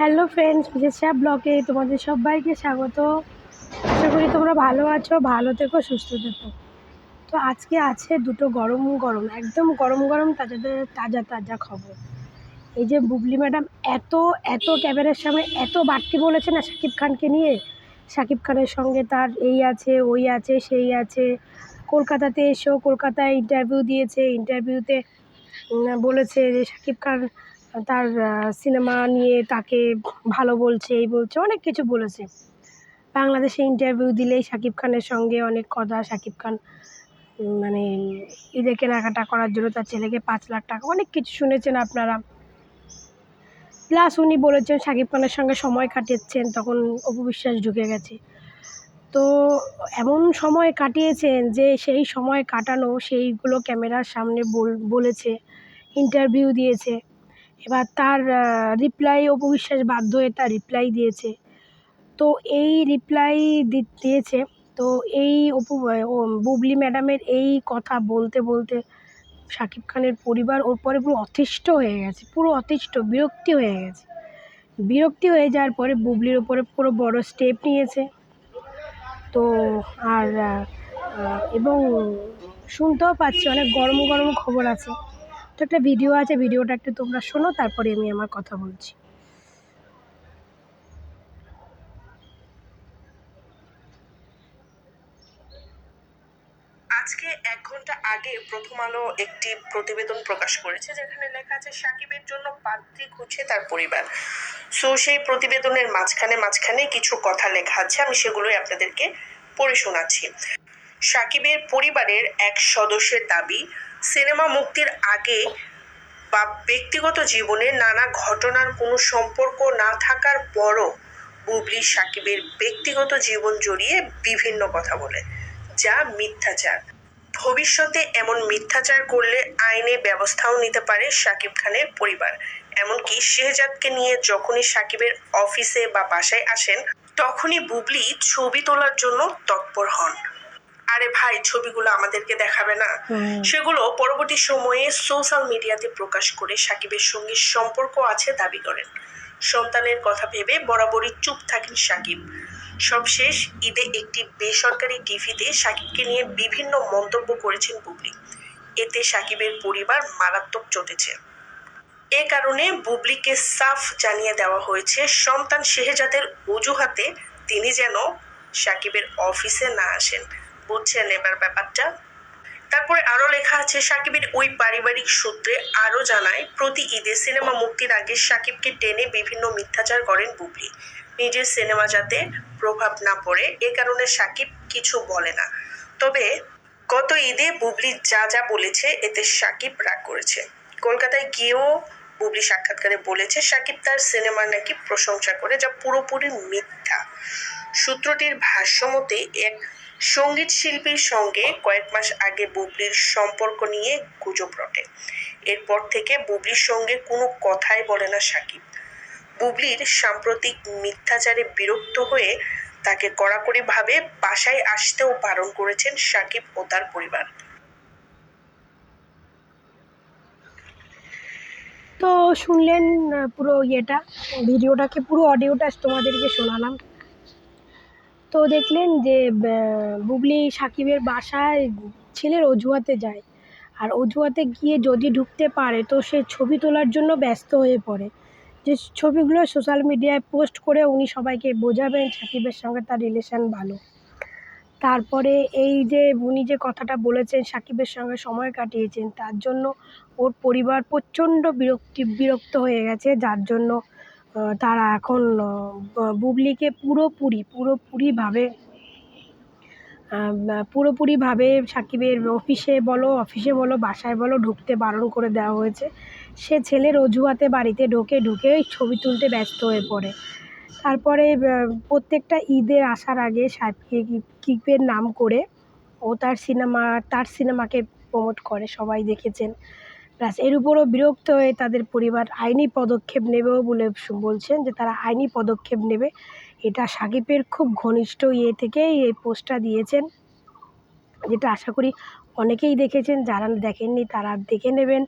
Hello friends বিজেশা ব্লগে তোমাদের সবাইকে স্বাগত। আশা করি তোমরা ভালো আছো, ভালো থেকো, সুস্থ থেকো। তো আজকে আছে দুটো গরম গরম, একদম গরম গরম তাজা তাজা তাজা খবর। এই যে বুবলি ম্যাডাম এত এত ক্যামেরার সামনে এত বাড়তি বলেছে না শাকিব খানকে নিয়ে। শাকিব খানের সঙ্গে তার এই আছে, ওই আছে, সেই আছে। কলকাতাতে এসেও কলকাতায় ইন্টারভিউ দিয়েছে ইন্টারভিউতে বলেছে যে শাকিব খান তার সিনেমা নিয়ে তাকে ভালো বলছে, এই বলছে, অনেক কিছু বলেছে। বাংলাদেশে ইন্টারভিউ দিলেই শাকিব খানের সঙ্গে অনেক কথা। শাকিব খান মানে ঈদে কেনাকাটা করার জন্য তার ছেলেকে পাঁচ লাখ টাকা, অনেক কিছু শুনেছেন আপনারা। প্লাস উনি বলেছেন শাকিব খানের সঙ্গে সময় কাটিয়েছেন, তখন অপবিশ্বাস ঢুকে গেছে। তো এমন সময় কাটিয়েছেন যে সেই সময় কাটানো, সেইগুলো ক্যামেরার সামনে বল- বলেছে ইন্টারভিউ দিয়েছে। এবার তার রিপ্লাই অপু বিশ্বাস বাধ্য হয়ে তার রিপ্লাই দিয়েছে। তো এই রিপ্লাই দিয়েছে। তো এই অপু বুবলি ম্যাডামের এই কথা বলতে বলতে শাকিব খানের পরিবার ওর পরে পুরো অতিষ্ঠ হয়ে গেছে। পুরো অতিষ্ঠ, বিরক্তি হয়ে গেছে। বিরক্তি হয়ে যাওয়ার পরে বুবলির ওপরে পুরো বড় স্টেপ নিয়েছে। তো আর এবং শুনতেও পাচ্ছি, অনেক গরম গরম খবর আছে। তো একটা ভিডিও আছে ভিডিওটা একটু তোমরা শোনো, তারপরে আমি আমার কথা বলছি। আজকে এক ঘণ্টা আগে প্রথম আলো একটি প্রতিবেদন প্রকাশ করেছে, যেখানে লেখা আছে, সাকিবের জন্য পাত্রী খুঁজছে তার পরিবার। সো সেই প্রতিবেদনের মাঝখানে মাঝখানে কিছু কথা লেখা আছে, আমি সেগুলোই আপনাদেরকে পড়ে শোনাচ্ছি। সাকিবের পরিবারের এক সদস্যের দাবি সিনেমা মুক্তির আগে বা ব্যক্তিগত জীবনে নানা ঘটনার কোনো সম্পর্ক না থাকার পরও বুবলি সাকিবের ব্যক্তিগত জীবন জড়িয়ে বিভিন্ন কথা বলে, যা মিথ্যাচার। ভবিষ্যতে এমন মিথ্যাচার করলে আইনে ব্যবস্থাও নিতে পারে সাকিব খানের পরিবার। এমনকি শেহজাদকে নিয়ে যখনই সাকিবের অফিসে বা বাসায় আসেন, তখনই বুবলি ছবি তোলার জন্য তৎপর হন। আরে ভাই ছবিগুলো আমাদেরকে দেখাবে না। সেগুলো পরবর্তী সময়ে সোশ্যাল মিডিয়াতে প্রকাশ করে সাকিবের সঙ্গে সম্পর্ক আছে দাবি করেন। সন্তানের কথা ভেবে বরাবরই চুপ থাকেন সাকিব। সবশেষ ঈদে একটি বেসরকারি টিভিতে সাকিবকে নিয়ে বিভিন্ন মন্তব্য করেছেন বুবলি। এতে সাকিবের পরিবার মারাত্মক চটেছে। এ কারণে বুবলিকে সাফ জানিয়ে দেওয়া হয়েছে সন্তান শেহজাদের অজুহাতে তিনি যেন সাকিবের অফিসে না আসেন। বুঝছেন এবার ব্যাপারটা। তারপরে আরও লেখা আছে, সাকিবের ওই পারিবারিক সূত্রে আরও জানায়, প্রতি ঈদে সিনেমা মুক্তির আগে সাকিবকে টেনে বিভিন্ন মিথ্যাচার করেন বুবলি। নিজের সিনেমা যাতে প্রভাব না পড়ে, এ কারণে সাকিব কিছু বলে না। তবে গত ঈদে বুবলি যা যা বলেছে, এতে সাকিব রাগ করেছে। কলকাতায় গিয়েও বুবলি সাক্ষাৎকারে বলেছে, সাকিব তার সিনেমার নাকি প্রশংসা করে, যা পুরোপুরি মিথ্যা। সূত্রটির ভাষ্য মতে এক সংগীত শিল্পীর সঙ্গে কয়েক মাস আগে বুবলির সম্পর্ক নিয়ে গুজব রটে। এরপর থেকে বুবলির সঙ্গে কোনো কথাই বলে না সাকিব। বুবলির সাম্প্রতিক মিথ্যাচারে বিরক্ত হয়ে তাকে কড়াকড়িভাবে বাসায় আসতেও বারণ করেছেন সাকিব ও তার পরিবার। তো শুনলেন পুরো ইয়েটা, ভিডিওটাকে, পুরো অডিওটা তোমাদেরকে শোনালাম। তো দেখলেন যে বুবলি সাকিবের বাসায় ছেলের অজুহাতে যায়। আর অজুহাতে গিয়ে যদি ঢুকতে পারে, তো সে ছবি তোলার জন্য ব্যস্ত হয়ে পড়ে। যে ছবিগুলো সোশ্যাল মিডিয়ায় পোস্ট করে উনি সবাইকে বোঝাবেন, সাকিবের সঙ্গে তার রিলেশন ভালো। তারপরে এই যে, উনি যে কথাটা বলেছেন, সাকিবের সঙ্গে সময় কাটিয়েছেন, তার জন্য ওর পরিবার প্রচণ্ড বিরক্তি, বিরক্ত হয়ে গেছে। যার জন্য তারা এখন বুবলিকে পুরোপুরি, পুরোপুরিভাবে পুরোপুরিভাবে সাকিবের অফিসে বলো অফিসে বলো, বাসায় বলো, ঢুকতে বারণ করে দেওয়া হয়েছে। সে ছেলের অজুহাতে বাড়িতে ঢোকে, ঢুকে ছবি তুলতে ব্যস্ত হয়ে পড়ে। তারপরে প্রত্যেকটা ঈদের আসার আগে সাকিবের নাম করে ও তার সিনেমা, তার সিনেমাকে প্রমোট করে, সবাই দেখেছেন। প্লাস এর উপরও বিরক্ত হয়ে তাদের পরিবার আইনি পদক্ষেপ নেবেও বলে বলছেন যে তারা আইনি পদক্ষেপ নেবে। এটা সাকিবের খুব ঘনিষ্ঠ ইয়ে থেকেই এই পোস্টটা দিয়েছেন। যেটা আশা করি অনেকেই দেখেছেন, যারা দেখেননি তারা দেখে নেবেন।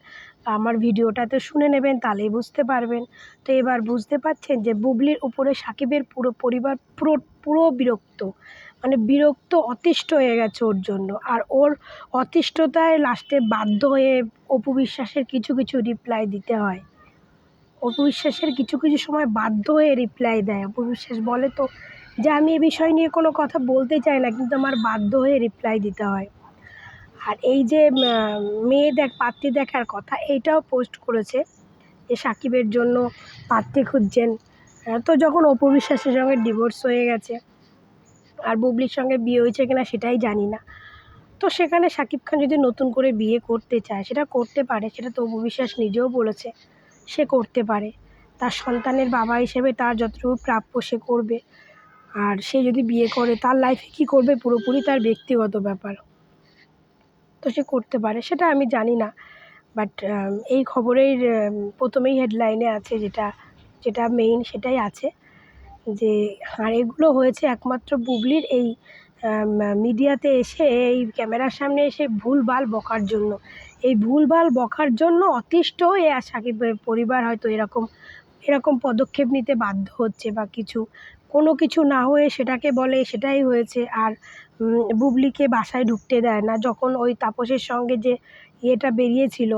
বা আমার ভিডিওটাতে শুনে নেবেন, তাহলেই বুঝতে পারবেন। তো এবার বুঝতে পারছেন যে বুবলির উপরে সাকিবের পুরো পরিবার পুরো পুরো বিরক্ত। মানে বিরক্ত, অতিষ্ঠ হয়ে গেছে ওর জন্য। আর ওর অতিষ্ঠতায় লাস্টে বাধ্য হয়ে অপু বিশ্বাসের কিছু কিছু রিপ্লাই দিতে হয়। অপু বিশ্বাসের কিছু কিছু সময় বাধ্য হয়ে রিপ্লাই দেয়। অপু বিশ্বাস বলে তো, যে আমি এ বিষয় নিয়ে কোনো কথা বলতে চাই না, কিন্তু আমার বাধ্য হয়ে রিপ্লাই দিতে হয়। আর এই যে মেয়ে দেখ, পাত্রী দেখার কথা, এইটাও পোস্ট করেছে যে সাকিবের জন্য পাত্রী খুঁজছেন। তো যখন অপু বিশ্বাসের সঙ্গে ডিভোর্স হয়ে গেছে, আর বুবলির সঙ্গে বিয়ে হয়েছে কিনা সেটাই জানি না। তো সেখানে সাকিব খান যদি নতুন করে বিয়ে করতে চায়, সেটা করতে পারে, সেটা তো অপু বিশ্বাস নিজেও বলেছে, সে করতে পারে। তার সন্তানের বাবা হিসেবে তার যতটুকু প্রাপ্য সে করবে। আর সে যদি বিয়ে করে, তার লাইফে কী করবে, পুরোপুরি তার ব্যক্তিগত ব্যাপার। তো সে করতে পারে, সেটা আমি জানি না। বাট এই খবরের প্রথমেই হেডলাইনে আছে যেটা যেটা মেইন সেটাই আছে যে আর এগুলো হয়েছে একমাত্র বুবলির এই মিডিয়াতে এসে, এই ক্যামেরার সামনে এসে ভুলভাল বকার জন্য। এই ভুলভাল বকার জন্য অতিষ্ঠ আর সাকিবের পরিবার হয়তো এরকম এরকম পদক্ষেপ নিতে বাধ্য হচ্ছে বা কিছু কোনো কিছু না হয়ে সেটাকে বলে সেটাই হয়েছে। আর বুবলিকে বাসায় ঢুকতে দেয় না। যখন ওই তাপসের সঙ্গে যে ইয়েটা বেরিয়েছিল,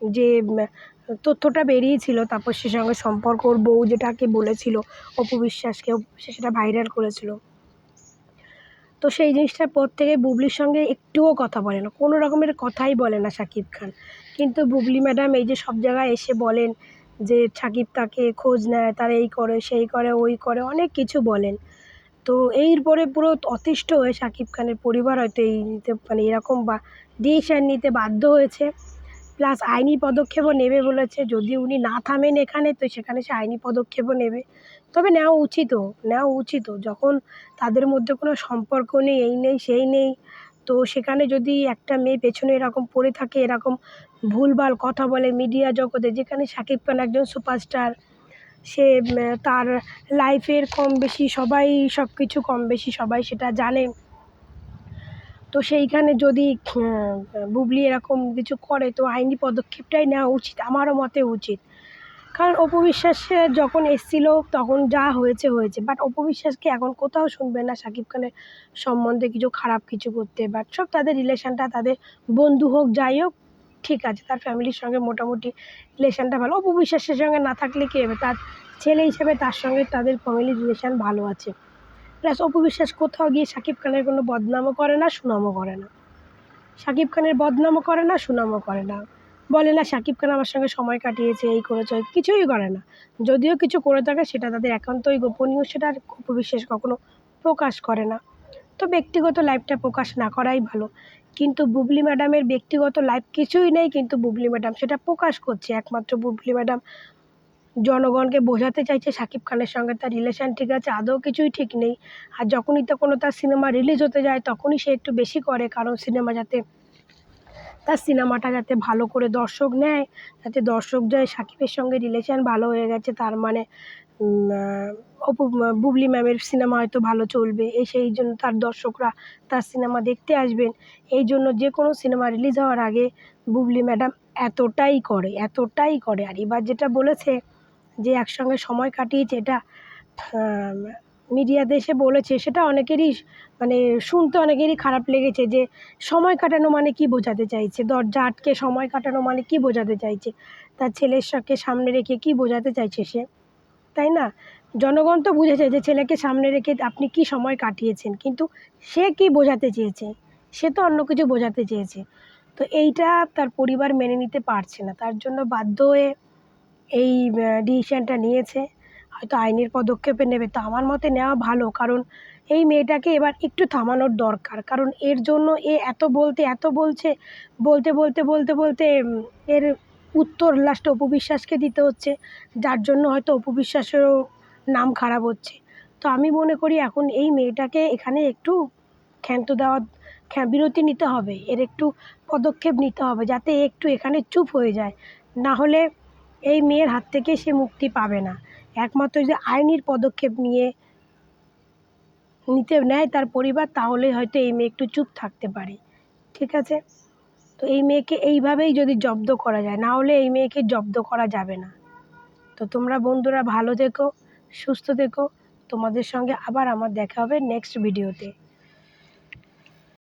যে, তথ্যটা বেরিয়েছিল তাপসের সঙ্গে সম্পর্ক, ওর বউ যেটাকে বলেছিল, অপু বিশ্বাসকে সেটা ভাইরাল করেছিল। তো সেই জিনিসটার পর থেকে বুবলির সঙ্গে একটুও কথা বলে না। কোনো রকমের কথাই বলে না শাকিব খান। কিন্তু বুবলি ম্যাডাম এই যে সব জায়গায় এসে বলেন যে সাকিব তাকে খোঁজ নেয়, তার এই করে, সেই করে, ওই করে, অনেক কিছু বলেন। তো এর পরে পুরো অতিষ্ঠ হয়ে শাকিব খানের পরিবার হয়তো এই নিতে মানে এরকম বা ডিসিশন নিতে বাধ্য হয়েছে। প্লাস আইনি পদক্ষেপও নেবে বলেছে। যদি উনি না থামেন এখানে, তো সেখানে সে আইনি পদক্ষেপও নেবে। তবে নেওয়া উচিতও নেওয়া উচিতও যখন তাদের মধ্যে কোনো সম্পর্ক নেই, এই নেই, সেই নেই তো সেখানে যদি একটা মেয়ে পেছনে এরকম পড়ে থাকে, এরকম ভুলভাল কথা বলে মিডিয়া জগতে, যেখানে শাকিব খান একজন সুপারস্টার, সে তার লাইফের কম বেশি, সবাই সব কিছু কম বেশি, সবাই সেটা জানে। তো সেইখানে যদি বুবলি এরকম কিছু করে, তো আইনি পদক্ষেপটাই নেওয়া উচিত, আমারও মতে উচিত। কারণ অপবিশ্বাস যখন এসছিল তখন যা হয়েছে হয়েছে। বাট অপবিশ্বাসকে এখন কোথাও শুনবে না শাকিব খানের সম্বন্ধে কিছু খারাপ কিছু করতে। বাট সব তাদের রিলেশনটা তাদের বন্ধু হোক, যাই হোক, ঠিক আছে। তার ফ্যামিলির সঙ্গে মোটামুটি রিলেশনটা ভালো। অপবিশ্বাসের সঙ্গে না থাকলে কী হবে? তার ছেলে হিসেবে তার সঙ্গে তাদের ফ্যামিলির রিলেশন ভালো আছে। প্লাস অপবিশ্বাস কোথাও গিয়ে শাকিব খানের কোনো বদনামও করে না, সুনামও করে না। শাকিব খানের বদনামও করে না, সুনামও করে না। বলে, না শাকিব খান আমার সঙ্গে সময় কাটিয়েছে, এই করেছে কিছুই করে না। যদিও কিছু করে থাকে, সেটা তাদের একান্তই গোপনীয়, সেটা আর অপবিশ্বাস কখনো প্রকাশ করে না। তো ব্যক্তিগত লাইফটা প্রকাশ না করাই ভালো। কিন্তু বুবলি ম্যাডামের ব্যক্তিগত লাইফ কিছুই নেই, কিন্তু বুবলি ম্যাডাম সেটা প্রকাশ করছে। একমাত্র বুবলি ম্যাডাম জনগণকে বোঝাতে চাইছে শাকিব খানের সঙ্গে তার রিলেশন ঠিক আছে, আদৌ কিছুই ঠিক নেই। আর যখনই তো কোনো তার সিনেমা রিলিজ হতে যায়, তখনই সে একটু বেশি করে, কারণ সিনেমা যাতে তার সিনেমাটা যাতে ভালো করে দর্শক নেয়, যাতে দর্শক যায়, সাকিবের সঙ্গে রিলেশন ভালো হয়ে গেছে, তার মানে অপু বুবলি ম্যামের সিনেমা হয়তো ভালো চলবে, এই সেই জন্য তার দর্শকরা তার সিনেমা দেখতে আসবেন। এই জন্য যে কোনো সিনেমা রিলিজ হওয়ার আগে বুবলি ম্যাডাম এতটাই করে এতটাই করে। আর এবার যেটা বলেছে যে একসঙ্গে সময় কাটিয়েছে, এটা মিডিয়াতে এসে বলেছে, সেটা অনেকেরই মানে শুনতে অনেকেরই খারাপ লেগেছে যে, সময় কাটানো মানে কি বোঝাতে চাইছে? দরজা আটকে সময় কাটানো মানে কি বোঝাতে চাইছে? তার ছেলের সাথে সামনে রেখে কি বোঝাতে চাইছে সে? তাই না? জনগণ তো বুঝেছে যে, ছেলেকে সামনে রেখে আপনি কি সময় কাটিয়েছেন, কিন্তু সে কি বোঝাতে চেয়েছে? সে তো অন্য কিছু বোঝাতে চেয়েছে। তো এইটা তার পরিবার মেনে নিতে পারছে না। তার জন্য বাধ্য হয়ে এই ডিসিশানটা নিয়েছে। হয়তো আইনের পদক্ষেপে নেবে। তো আমার মতে নেওয়া ভালো, কারণ এই মেয়েটাকে এবার একটু থামানোর দরকার। কারণ এর জন্য এ এত বলতে, এত বলছে, বলতে বলতে বলতে বলতে এর উত্তর লাস্টে অপবিশ্বাসকে দিতে হচ্ছে। যার জন্য হয়তো অপবিশ্বাসেরও নাম খারাপ হচ্ছে। তো আমি মনে করি এখন এই মেয়েটাকে এখানে একটু ক্ষান্ত দেওয়া বিরতি নিতে হবে। এর একটু পদক্ষেপ নিতে হবে যাতে একটু এখানে চুপ হয়ে যায়। না হলে এই মেয়ের হাত থেকে সে মুক্তি পাবে না। একমাত্র যদি আইনির পদক্ষেপ নিয়ে নিতে নেয় তার পরিবার তাহলে হয়তো এই মেয়ে একটু চুপ থাকতে পারে। ঠিক আছে? তো এই মেয়েকে এইভাবেই যদি জব্দ করা যায়, না হলে এই মেয়েকে জব্দ করা যাবে না। তো তোমরা বন্ধুরা ভালো থেকো, সুস্থ থেকো। তোমাদের সঙ্গে আবার আমার দেখা হবে নেক্সট ভিডিওতে